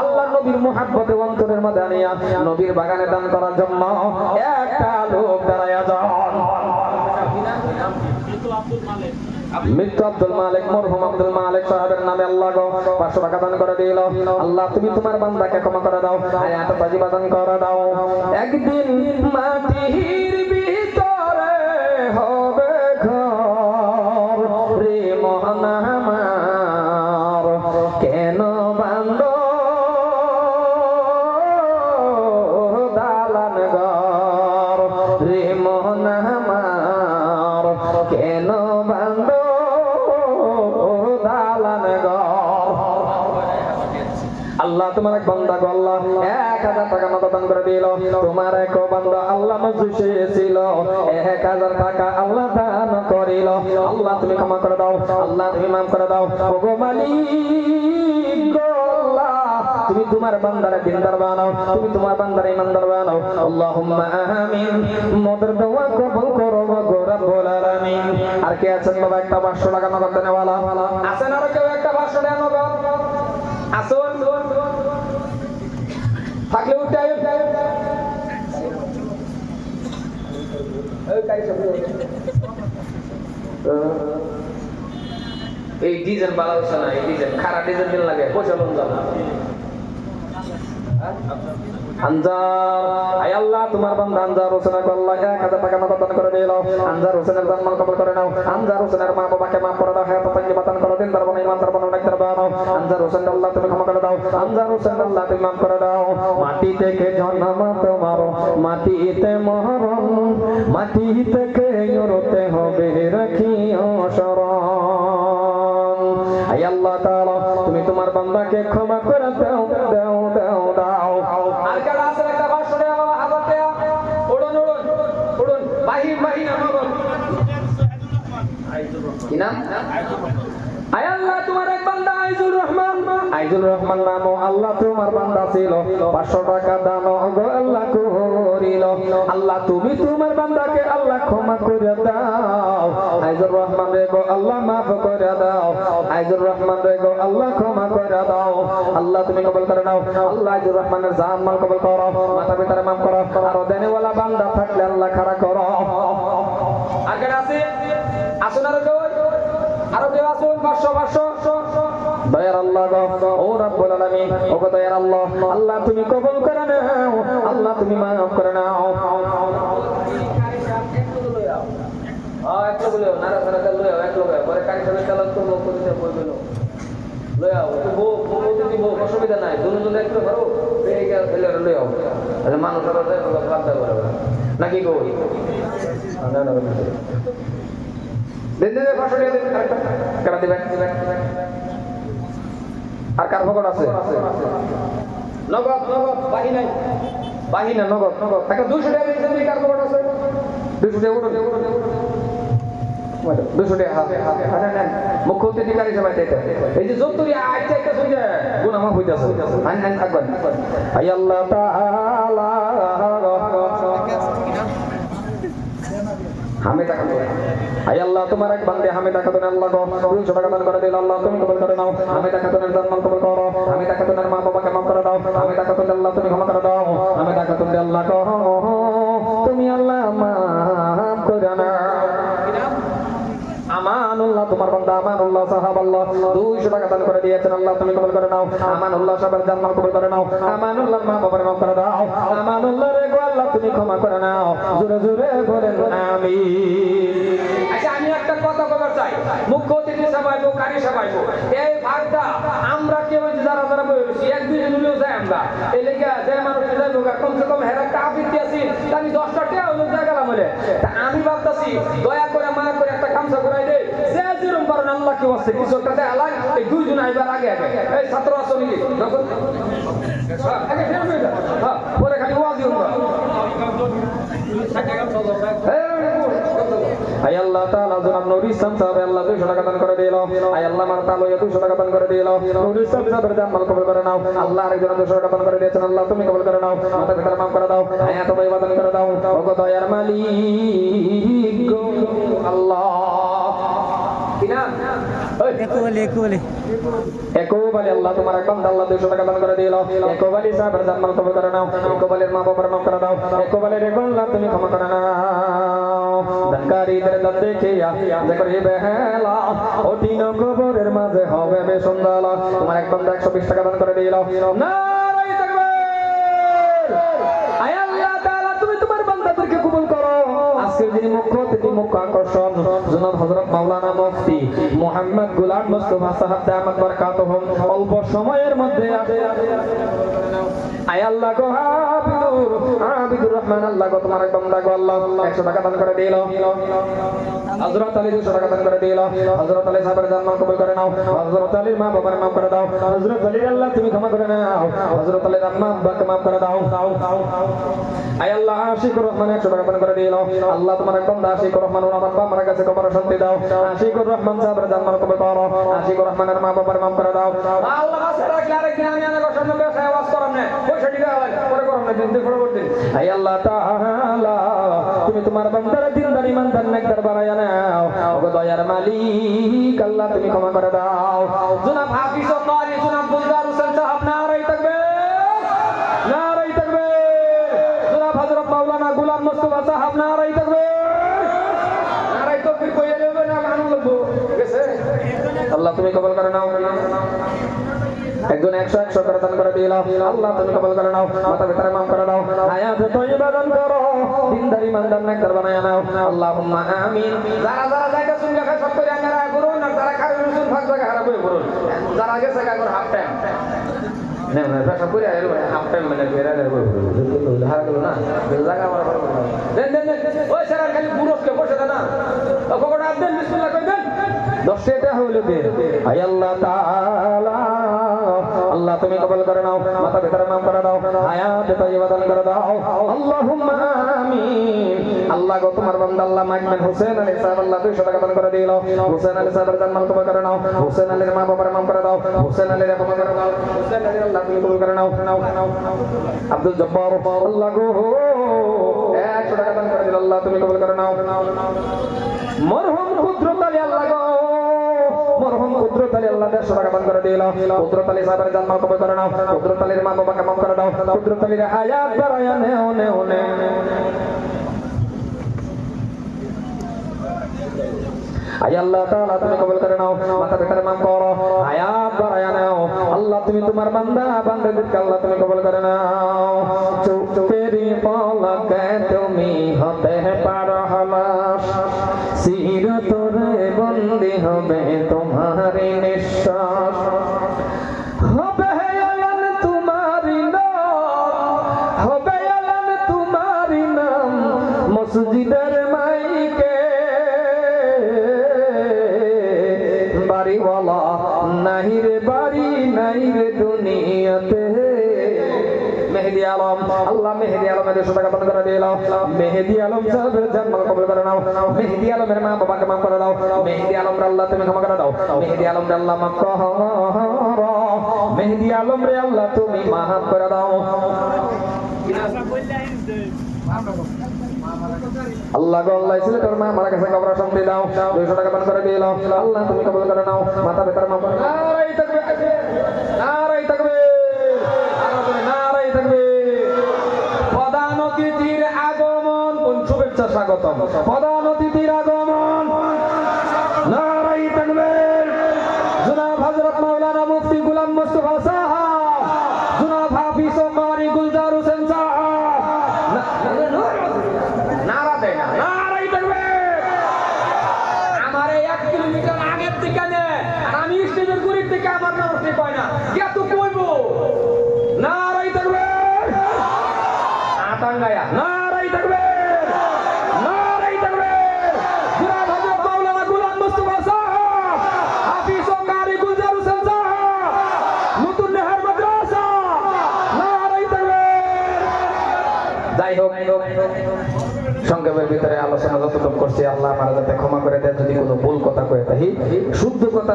আল্লাহ, তুমি আছে অন্তরের নবীর বাগানে দান করার জন্য একটা লোক মৃত্যু আব্দুল মালিক, মরহুম আব্দুল মালিক সাহেবের নামে আল্লাহ গো পাঁচশো টাকা দান করে দিল। আল্লাহ, তুমি তোমার বান্দাকে ক্ষমা করে দাও আয়াত বাজিবা দান করে দাও। একদিন মাটির তোমার এক বান্দা গো আল্লাহ, এক হাজার টাকা মতো দান করে দিল। তোমার এক বান্দা আল্লাহ মজুসে ছিল এক হাজার টাকা আল্লাহ দান করিল। আল্লাহ তুমি ক্ষমা করে দাও, আল্লাহ তুমি মাফ করে দাও। ওগো মালিক তুমি তোমার বান্দারে দিনদার বানাও, তুমি তোমার বান্দারে ইমানদার বানাও। আল্লাহুম্মা আমিন, মোদের দোয়া কবুল করো গো রব্বুল আলামিন। আর কে আছেন বাবা, একটা 500 টাকা নগদ আছেন আর কেউ একটা 500 টাকা নগদ আসুন। থাকলে উঠে আয়, উঠে আয়, উঠে আয়। এই ডিজেল বালা হচ্ছে না এই ডিজেল খারাপ ডিজেল দিন লাগে পয়সা লোন যাবে আনজার আয় আল্লাহ তোমার বান্দা আনজার হোসেন আল্লাহ এক হাজার টাকা নগদ দান করে দিল আনজার হোসেনের জান্নাত কবুল করে নাও। আনজার হোসেনের মা বাবাকে মাফ করে দাও। হায়াত তাইয়্যিবা দান করে দিন তারপর ইমান তারপর আনজার হোসেন আল্লাহ তুমি ক্ষমা করে দাও। আনজার হোসেন আল্লাহ তুমি মাফ করে দাও। মাটি থেকে জন্ম তোমার? মাটিতে মহরম মাটি থেকে ইউরোতে হবে? রাখিও শরণ। আয় আল্লাহ তাআলা তুমি তোমার বান্দাকে ক্ষমা করে দাও দাও দাও দাও। আর কারা আছে একটা পাঁচশো টাকা বাবা হাজার টাকা? উড়ুন উড়ুন উড়ুন। বাহির বাহির আমার কি নাম? আয় আল্লাহ তোমার আইজুর রহমান আইজুর রহমান আল্লাহ তোমার বান্দা ছিল। পাঁচশো টাকা দান আল্লাহ করিল। আল্লাহ, তুমি তোমার বান্দাকে আল্লাহ ক্ষমা করে দাও। আইজুর রহমান রে আল্লাহ মাফ করে দাও। আইজুর রহমান রে আল্লাহ ক্ষমা করে দাও। আল্লাহ, তুমি কবল করে নাও। আল্লাহ, আইজুর রহমানের জান মাল কবল করো। মাতা পিতারে মাফ করো। আর দেনেওয়ালা বান্দা থাকলে আল্লাহ খাড়া করো। আগে আছে? আসুন আরও আরও কেউ আসুন? পাঁচশো পাঁচশো। দয়ার আল্লাহ ও রাব্বুল আলামিন, ও দয়ার আল্লাহ আল্লাহ তুমি কবুল করে নাও, আল্লাহ তুমি মাফ করে নাও। অসুবিধা নাই দুজন জন এক লোক করো এই গেল ফেলে লইও আরে মানুষ নাকি গো দেন দেন দিবেন আর কার ভগত আছে? নগদ নগদ বাহি নাই। বাহি না, নগদ নগদ। তাকে দুশো টাকা দেন কার ভগত আছে? দুশো টাকা উঠো দুশো টাকা হাতে হাতে হাতে নেন মুখ্য অতিথিকারী সবাই চাইতে এই যে যত আইতে একটা শুনে গুণ আমার হইতাছে। আইন আইন থাকবেন আই আল্লাহ তাআলা হামেদা খাতুন আই আল্লাহ, তোমার এক বান্দে হামেদা খাতুন আল্লাহ গো। 200 টাকা দান করে দিল আল্লাহ, তুমি মা বাবাকে দাও। তুমি করে আল্লাহ তুমি আল্লাহ আমানুল্লাহ, তোমার আমানুল্লাহ সাহাব আল্লাহ 200 টাকা দান করে দিয়েছেন আল্লাহ, তুমি কবুল করে নাও। আমানুল্লাহ সাহেবের জান্নাত কবুল করে নাও। আমানুল্লাহ মা বাবার মাফ করে দাও। আমানুল্লাহ আল্লাহ তুমি ক্ষমা করে নাও। জোরে জোরে বলেন আচ্ছা আমি আমি ভাবতাছি দয়া করে মায়া করে একটা কামসা করাই আল্লাহ কিছু একটা দেয় এই দুইজন আইবার আগে আগে। ছাত্র হ্যাঁ, হয়ে পরে খালি ওয়াজি আয় আল্লাহ তাআলা জনাব নূর ইসলাম সাহেব, আল্লাহ 200 টাকা দান করে দিল। আয় আল্লাহ মার তাআলা 200 টাকা দান করে দিল। নূর ইসলাম সাহেব এর আমল কবুল করে নাও। আল্লাহ আরেকজন 200 টাকা দান করে দিয়েছেন। আল্লাহ তুমি কবুল করে নাও। মাথা ব্যথার মাফ করে দাও। আয়াত ভাই বাদন করে একবালি আল্লাহ তোমার এক বান্দা আল্লাহ দুশো টাকা দান করে দিল। একবালি সাহেবের জান্নাত কবুল করে নাও। একবালির মা বাবার মাফ করে দাও। একবালির আল্লাহ তুমি ক্ষমা করে নাও। দানকারীদের দান যে করি বেহেলা মাঝে হবে বেসন্দালা তোমার টাকা দান করে দিল। নারাই তাকবীর আয় আল্লাহ তাআলা তুমি তোমার বান্দাদেরকে কবুল করো আজকের দিন মুখ্য অতিথি মুখ্য আকর্ষণ। জনাব হযরত মাওলানা অল্প সময়ের মধ্যে আয় আল্লাহ গো রহমান, আল্লাহ গো তোমার বান্দা গো আল্লাহ 100 টাকা দান করে দিল। হযরত আলী 200 টাকা দান করে দিল। হযরত আলী সাহেবের আলীর মা বাবার মাফ করে দাও। হযরত আলী আল্লাহ, তুমি ক্ষমা করে নাও। হযরত আলীর আম্মা, আব্বাকে মাফ করে দাও। আয় আল্লাহ, আশিকুর রহমান 100 টাকা আল্লাহ তোমার বান্দা, আশিকুর রহমান, ওনার আব্বা আমার কাছে কবর শান্তি দাও। আশিকুর রহমান সাহেবের জান্নাত কবুল করো। আশিকুর রহমানের মা বাবার মাফ করে দাও। আল্লাহ তুমি তোমার বান্দার দিনদার ইমানদার নেকদার বানায়া নাও। দয়ার মালিক, আল্লাহ তুমি ক্ষমা করে দাও। জনাব হাফিজ আল্লাহি জনাব বুলদার হোসেন সাহেব থাকবে। নারাই থাকবে। জনাব হযরত মাওলানা গোলাম নারাই থাকবে। নারাই আল্লাহ তুমি কবল করে নাও। একজন একশো একশো করে দান করে দিল আল্লাহ, তুমি কবল করে নাও। মাথা ভিতরে মাফ করে দাও হায়াত তৈবা দান করো। দিনদারি মানদার নেকদার বানায় নাও। আল্লাহুম্মা আমিন। যারা যারা জায়গা শুনলে খায়, সব করে আঙ্গারা করুন। আর যারা খাবে শুন জায়গা হারা বই করুন যারা হাফ টাইম না না পেশা করে হাফ টাইম মানে করুন না। জায়গা দেন। না আয় আল্লাহ আল্লাহ তুমি কবল করে নাও, মাথা ভিতরে মাফ করে দাও হায়াত তৈবা দান করে দাও। আল্লাহুম্মা আমিন। আল্লাহ গো, তোমার বান্দা আল্লাহ মাইকম্যান হোসেন আলী সাহেব আল্লাহ 200 টাকা দান করে দিল। হোসেন আলী সাহেবের জান্নাত কবুল করে নাও, হোসেন আলীর মা বাবার মাফ করে দাও, হোসেন আলীর ক্ষমা করে দাও হোসেন আলী আল্লাহ তুমি কবুল করে নাও। আব্দুল জব্বার, আল্লাহ গো 100 টাকা দান করে দিল, আল্লাহ তুমি কবুল করে নাও। মরহুম কুদরত আলী আল্লাহ গো। কুদরত আলী আল্লাহ দেড়শো টাকা দান করে দিল। কুদরত আলী সাহেবের কবুল করে নাও। মা মাফ করে দাও। হায়াত বাড়ায়া নেও নেও নেও আয় আল্লাহ তাআলা, তুমি কবুল করে নাও। মাথা মাফ করো। হায়াত আল্লাহ, তুমি তোমার বান্দা বান্দাদেরকে আল্লাহ তুমি কবুল করে নাও। পলকে তুমি হতে পারো হলাস হবে তোমার নিঃশ্বাস। হবে আলান তোমারি নাম। হবে আলান তোমারি নাম মসজিদের মাইকে। বাড়িওয়ালা নাহি রে বাড়ি নাই রে দুনিয়াতে। মেহেদি আলম, আল্লাহ মেহেদি আলমের দেড়শো টাকা দান করে দিল মেহেদি আলম সাহেবের জন্ম কবল করে নাও। মেহেদি আলমের মা বাবাকে মাফ করে দাও। মেহেদি আলম আল্লাহ তুমি ক্ষমা করে দাও। মেহেদি আলম আল্লাহ মাফ করো। মেহেদি আলম রে আল্লাহ তুমি মাফ করে দাও। আল্লাহ আল্লাহ ছিল তোর মা মারা গেছে কবর শান্তি দাও। 200 টাকা দান করে আল্লাহ তুমি কবুল করে নাও। মাথা মাফ তাকবীর প্রধান অতিথির আগমন। কোন শুভেচ্ছা স্বাগতম। প্রধান অতিথির আগমন। নারাই তাকবীর জনাব হযরত মাওলানা মুফতি গোলাম মুস্তাফা সাহেব জনাব হাফিজ ও কারি গুলজার হোসেন সাহেব নারা দেয় না। নারাই তাকবীর আমার এক কিলোমিটার আগের থেকে আর আমি স্টেজের গুড়ির থেকে আমার নাম ঠিক হয় না কে তো কইবো নারাই তাকবীর আতাঙ্গায়া নারাই তাকবীর নারাই তাকবীর জনাব হযরত মাওলানা গোলাম মুস্তাফা সাহেব হাফিজ ও কারি গুলজার হোসেন সাহেব নতুন নেহার মাদ্রাসা নারাই তাকবীর যাই হোক সংক্ষেপের ভিতরে আলোচনা যতটুকু করছি, আল্লাহ আমার যাতে ক্ষমা করে দেয় যদি কোনো ভুল কথা কয়ে থাকি, শুদ্ধ কথা